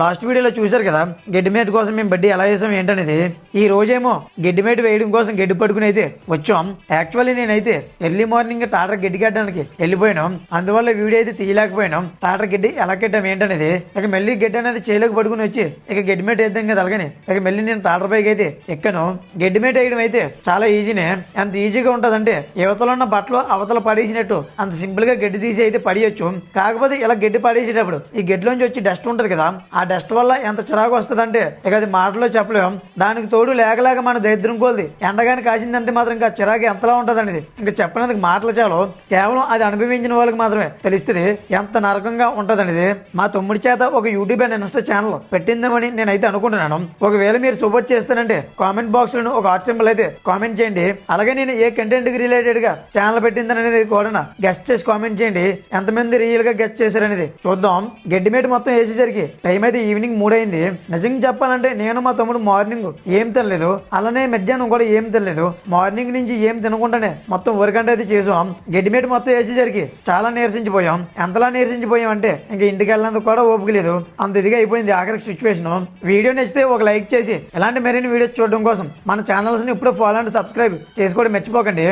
Last వీడియోలో చూశారు కదా గడ్డిమేట కోసం మేము బడ్డీ ఎలా చేసాం ఏంటనేది. ఈ రోజేమో గడ్డిమేట వేయడం కోసం గడ్డి పట్టుకుని అయితే వచ్చాం. యాక్చువల్లీ నేనైతే ఎర్లీ మార్నింగ్ టాటర్ గడ్డి కట్టడానికి వెళ్ళిపోయినాం. అందువల్ల వీడియో అయితే తీయలేకపోయినాం. టాటర్ గడ్డి ఎలా కట్టాం ఏంటనేది. ఇక మళ్ళీ గడ్డి అనేది చేయలేక పట్టుకుని వచ్చి ఇక గడ్డిమేట వేద్దాం కదా అలాగని ఇక మళ్ళీ నేను టాటర్ పైకి అయితే ఎక్కను. గడ్డిమేట వేయడం అయితే చాలా ఈజీనే. ఎంత ఈజీగా ఉంటుందంటే యువతలో ఉన్న బట్టలు అవతల పడేసినట్టు అంత సింపుల్గా గడ్డి తీసి అయితే పడేయచ్చు. కాకపోతే ఇలా గడ్డి పడేసేటప్పుడు ఈ గడ్డిలోంచి వచ్చి డస్ట్ ఉంటుంది కదా ఆ ఆ డస్ట్ వల్ల ఎంత చిరాకు వస్తుందంటే ఇక అది మాటలో చెప్పలేం. దానికి తోడు లేకలేక మన దరిద్రం కోల్ది. ఎండగాని కాసిందంటే మాత్రం ఇంకా చిరాకు ఎంతలా ఉంటది ఇంకా చెప్పినందుకు మాటలు చాలు. కేవలం అది అనుభవించిన వాళ్ళకి మాత్రమే తెలుస్తుంది ఎంత నరకంగా ఉంటదనేది. మా తమ్ముడి చేత ఒక యూట్యూబ్ అండ్ ఇన్స్టా ఛానల్ పెట్టిందామని నేనైతే అనుకుంటున్నాను. ఒకవేళ మీరు సపోర్ట్ చేస్తానంటే కామెంట్ బాక్స్లో ఒక హాట్ సింబల్ అయితే కామెంట్ చేయండి. అలాగే నేను ఏ కంటెంట్కి రిలేటెడ్గా ఛానల్ పెట్టిందని అనేది కూడా గెస్ట్ చేసి కామెంట్ చేయండి. ఎంతమంది రియల్గా గెస్ట్ చేశారనేది చూద్దాం. గడ్డిమేట మొత్తం వేసేసరికి టైం అయితే ఈవినింగ్ మూడైంది నిజంగా చెప్పాలంటే నేను మా తమ్ముడు మార్నింగ్ ఏం తినలేదు. అలానే మధ్యాహ్నం కూడా ఏం తినలేదు. మార్నింగ్ నుంచి ఏం తినకుండానే మొత్తం వరకంట అయితే చేసాం. గడ్డిమేట మొత్తం వేసేసరికి చాలా నీరసించిపోయాం. ఎంతలా నీరసించిపోయాం అంటే ఇంకా ఇంటికి వెళ్ళినందుకు కూడా ఓపిక లేదు. అంత ఇదిగా అయిపోయింది ఆఖరికి సిచ్యువేషన్ వీడియో నచ్చితే ఒక లైక్ చేసి ఇలాంటి మరిన్ని వీడియోస్ చూడడం కోసం మన ఛానల్స్ని ఇప్పుడే ఫాలో అండ్ సబ్స్క్రైబ్ చేసుకోవడం మర్చిపోకండి.